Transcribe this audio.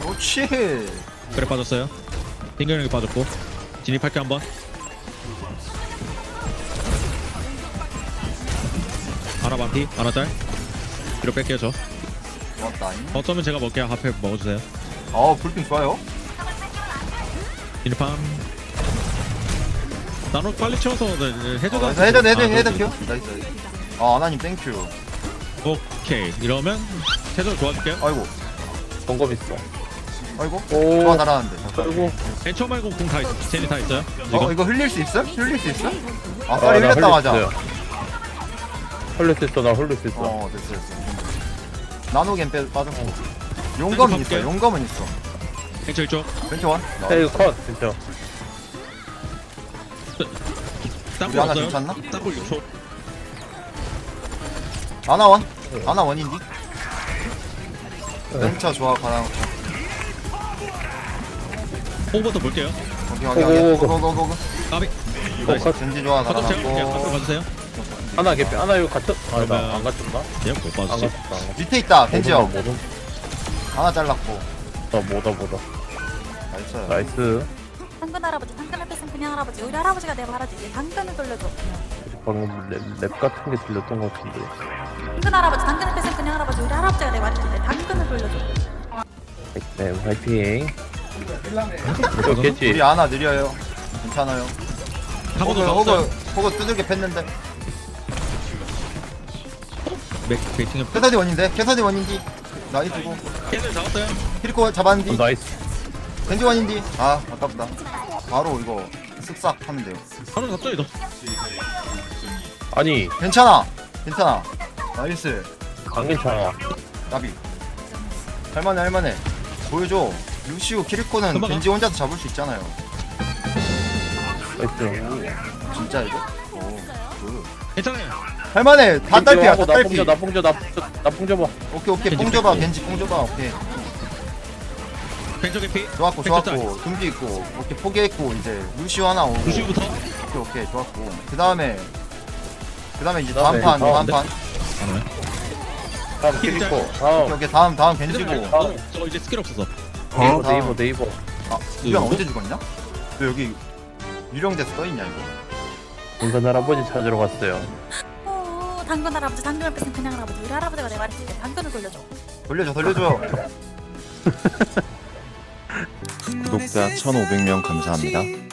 그렇지 그래 빠졌어요. 빙결력이 빠졌고 진입할게 한번. 아나 반피, 아나 짤. 뒤로 뺄게요 저. 고맙다잉 어쩌면 제가 먹게요. 앞에 먹어주세요. 어 불핑 좋아요 진입함. 나노 빨리 채워서 네, 네, 어, 아, 헤드 네. 큐 나이스 아 아나님 땡큐 오케이 이러면 해줘 도와줄게요. 아이고 동검 있어. 아이고 오. 좋아 날아는데 아이고. 엔처 말고 공 다 있, 젠이 다 있어요. 어 지금 이거 흘릴 수 있어? 흘릴 수 있어? 아 아, 쌀이 나 흘렸다 맞아 흘렸어요. 흘릴 수 있어. 나 흘릴 수 있어. 어 됐어 됐어 나노겐 빼 빠졌고 용검은 있어 갈게요. 용검은 있어 엔처 이쪽. 벤치 원 야, 이거 컷 진짜. 우리 하나 없어요. 괜찮나? 땅굴 6초. 아나 원 아나 원인디 벤처 좋아 가랑 호부터 볼게요. 거기 거기 거기 오오오오. 고고고고 까비. 어, 컷. 벤지 좋아 가도 제가. 앞으로 가라고 가주세요. 하나 개피. 하나 이거 갇혔. 아, 그러면- 나안 갇혔나? 얘못 안 빠지지. 갇혔다. 안 갇혔다. 밑에 있다 벤지 형 뭐다 하나 잘랐고 뭐다 뭐다 뭐다. 나이스 나이스. 당근 할아버지, 당근 앞에 선 그냥 할아버지. 우리 할아버지가 내 말하지. 이제 당근을 돌려줘. 방금 랩, 랩 같은 게 들렸던 것 같은데. 당근 할아버지, 당근 앞에선 그냥 할아버지. 우리 할아버지가 내. 이제 당근을 돌려줘. 네, 화이팅. 이거 겠지. 우리 아나 느려요 괜찮아요 호그. 호그 호그 두들겨 팼는데 맥 베이팅을 캐서디 원인데 캐서디 원인디 나이스고 깨를 잡았어요. 히리코 어, 잡았는디 나이스. 벤지 원인디 아 아깝다 바로 이거 쓱싹 하면 돼요 하는 갑자기 너. 아니. 괜찮아. 괜찮아. 나이스. 강괜찮아. 나비. 할만해 할만해. 보여줘. 루시우 키리코는 벤지 혼자서 잡을 수 있잖아요. 나이스. 진짜 이거? 오 굿. 괜찮아요. 할만해. 다 딸피야 다나 딸피. 나 뽕줘 나 뽕줘 나 뽕줘 봐. 오케이 오케이. 뽕 줘봐. 겐지 뽕 줘봐. 오케이. 벤처 개피. 좋았고 좋았고. 금지 있고. 오케이 포기했고 이제. 루시우 하나 오고. 루시우부터. 오케이 오케이. 좋았고. 그 다음에 그 다음에 이제 다음 그다음에 판 다음 다음, 판안 오네. 다음 힐 키리코. 오케이 다음. 오케이 다음 다음 겐지고 어, 저 이제 스킬 없어서. 네이버 다음. 네이버 네이버. 아 이건 누구? 언제 죽었냐? 너 여기 유령돼서 떠있냐 이거 인간 할아버지 찾으러 갔어요. 오, 당근 할아버지, 당근 앞에선 그냥 할아버지. 우리 할아버지가 내 말하지. 이제 당근을 돌려줘. 돌려줘 돌려줘 구독자 1,500명 감사합니다.